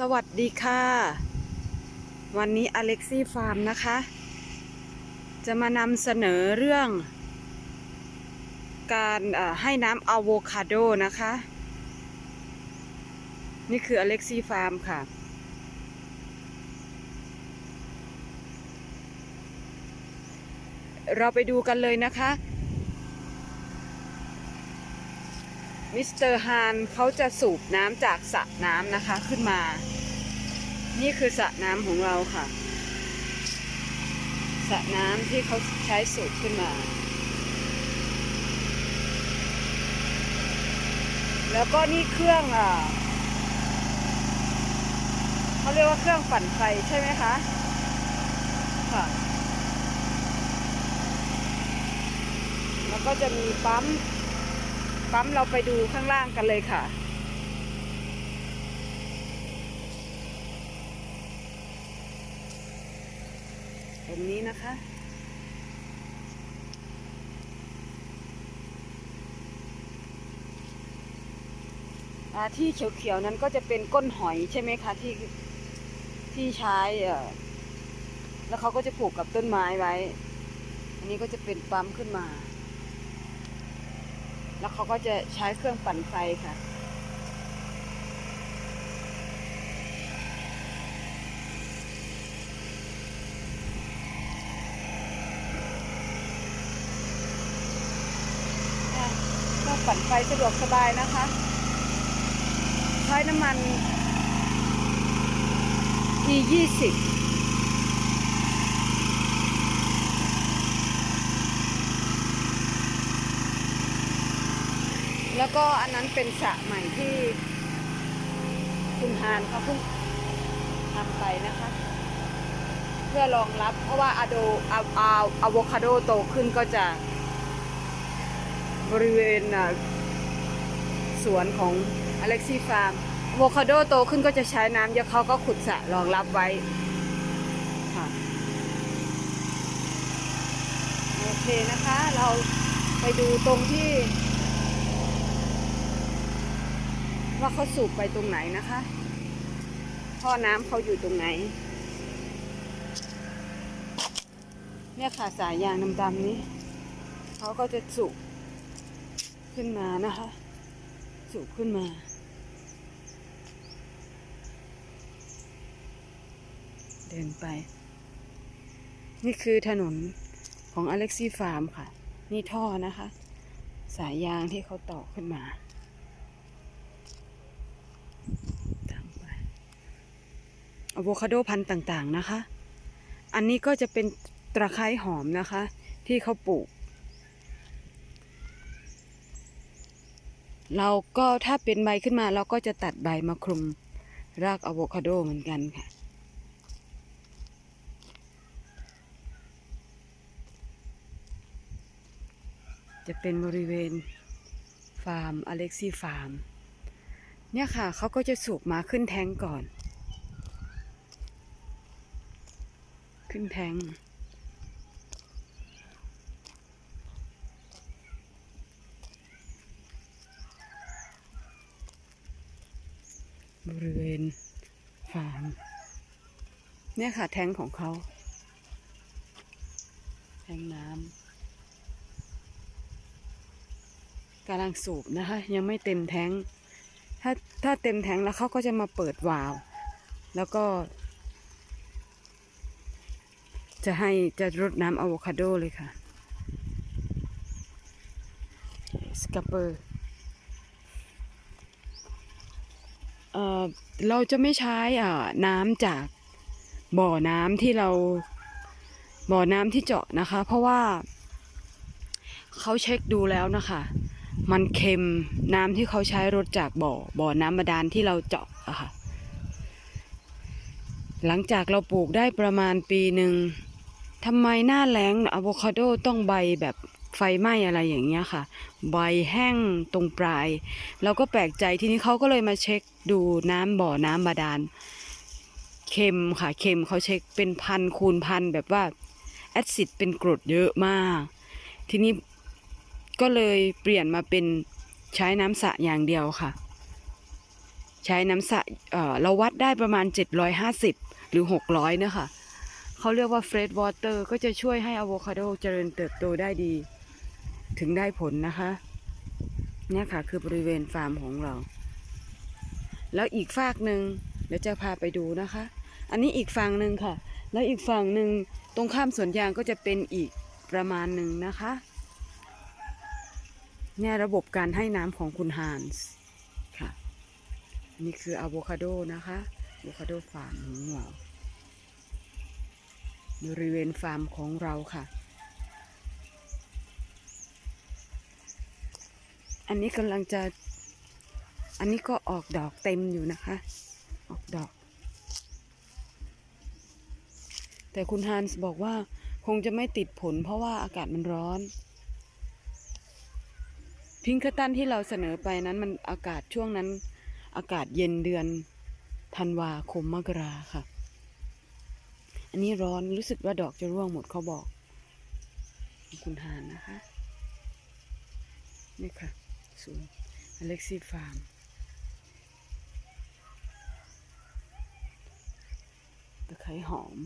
สวัสดีค่ะ วันนี้อเล็กซี่ฟาร์มนะคะ จะมานำเสนอเรื่อง การให้น้ำอะโวคาโดนะคะ นี่คืออเล็กซี่ฟาร์มค่ะ เราไปดูกันเลยนะคะ มิสเตอร์ฮานเขาจะสูบน้ำจากสระน้ำนะคะขึ้นมา นี่คือสระน้ำของเราค่ะสระน้ำที่เขาใช้สูบขึ้นมา แล้วก็นี่เครื่องอะเขาเรียกว่าเครื่องปั่นไฟใช่ไหมคะ ค่ะ แล้วก็จะมีปั๊ม ปั๊มเราไปดูข้างล่างกันเลยค่ะ ตรงนี้นะคะ ที่เขียวๆนั้นก็จะเป็นก้นหอยใช่ไหมคะ ที่ที่ใช้แล้วเขาก็จะผูกกับต้นไม้ไว้ อันนี้ก็จะเป็นปั๊มขึ้นมา แล้วเขาก็จะใช้เครื่องปั่นไฟค่ะ เคปั่นไฟสะดวกสบายนะคะ ใช้น้ำมัน E20 แล้วก็อันนั้นเป็นสระใหม่ที่คุณฮานเขาเพิ่งทำไปนะคะ เพื่อรองรับเพราะว่าอะโดอะอะอะโวคาโดโตขึ้นก็จะบริเวณสวนของอเล็กซี่ฟาร์มอะโวคาโดโตขึ้นก็จะใช้น้ำเยอะเขาก็ขุดสระรองรับไว้ค่ะโอเคนะคะเราไปดูตรงที่ ว่าเขาสูบไปตรงไหนนะคะท่อน้ำเขาอยู่ตรงไหน เนี่ยค่ะสายยางดำๆนี้ เขาก็จะสูบขึ้นมานะคะ สูบขึ้นมาเดินไป นี่คือถนนของอเล็กซี่ฟาร์มค่ะ นี่ท่อนะคะ สายยางที่เขาต่อขึ้นมา ตามไป อะโวคาโดพันธุ์ต่างๆนะคะ อันนี้ก็จะเป็นตะไคร้หอมนะคะ ที่เขาปลูก เราก็ถ้าเป็นใบขึ้นมาเราก็จะตัดใบมาคลุมรากอะโวคาโดเหมือนกันค่ะจะเป็นบริเวณฟาร์มอเล็กซี่ฟาร์ม เนี่ยค่ะเขาก็จะสูบมาขึ้นแทงก่อน ขึ้นแทง บริเวณฟาร์มเนี่ยค่ะแทงของเขา แทงน้ำกำลังสูบนะคะ ยังไม่เต็มแทงถ้าถ้าเต็มแทงแล้วเขาก็จะมาเปิดวาล์วแล้วก็ จะให้จะรดน้ำอะโวคาโดเลยค่ะ สกับเปอร์เราจะไม่ใช้น้ำจากบ่อน้ำที่เราบ่อน้ำที่เจาะนะคะ เพราะว่าเขาเช็คดูแล้วนะคะ มันเค็มน้ำที่เขาใช้รดจากบ่อบ่อน้ำบาดาลที่เราเจาะอะค่ะหลังจากเราปลูกได้ประมาณปีหนึ่ง ทำไมหน้าแล้งอะโวคาโดต้องใบแบบไฟไหม้อะไรอย่างเงี้ยค่ะ ใบแห้งตรงปลาย เราก็แปลกใจทีนี้เขาก็เลยมาเช็คดูน้ำบ่อน้ำบาดาลเค็มค่ะเค็มเขาเช็คเป็นพันคูณพันแบบว่าแอซิดเป็นกรดเยอะมาก ทีนี้ก็เลยเปลี่ยนมาเป็นใช้น้ำสระอย่างเดียวค่ะ ใช้น้ำสะเอ่อเราวัดได้ประมาณ 750 หรือ 600นะคะ เขาเรียกว่า fresh water ก็จะช่วยให้อะโวคาโดเจริญเติบโตได้ดี ถึงได้ผลนะคะเนี่ยค่ะ คือบริเวณฟาร์มของเรา แล้วอีกฝากหนึ่งเดี๋ยวจะพาไปดูนะคะ อันนี้อีกฝั่งหนึ่งค่ะ แล้วอีกฝั่งหนึ่งตรงข้ามสวนยางก็จะเป็นอีกประมาณหนึ่งนะคะเนี่ยระบบการให้น้ำของคุณฮานส์ค่ะ นี่คืออะโวคาโดนะคะอะโวคาโดฟาร์มของเรา บริเวณฟาร์มของเราค่ะ อันนี้กำลังจะ อันนี้ก็ออกดอกเต็มอยู่นะคะ ออกดอก แต่คุณฮันส์บอกว่าคงจะไม่ติดผลเพราะว่าอากาศมันร้อน พิงค์คัตตันที่เราเสนอไปนั้นมันอากาศช่วงนั้น อากาศเย็นเดือนธันวาคมมกราค่ะ อันนี้ร้อนรู้สึกว่าดอกจะร่วงหมดเขาบอก คุณหานนะคะ นี่ค่ะศูนย์อเล็กซี่ฟาร์มตะไคร้หอม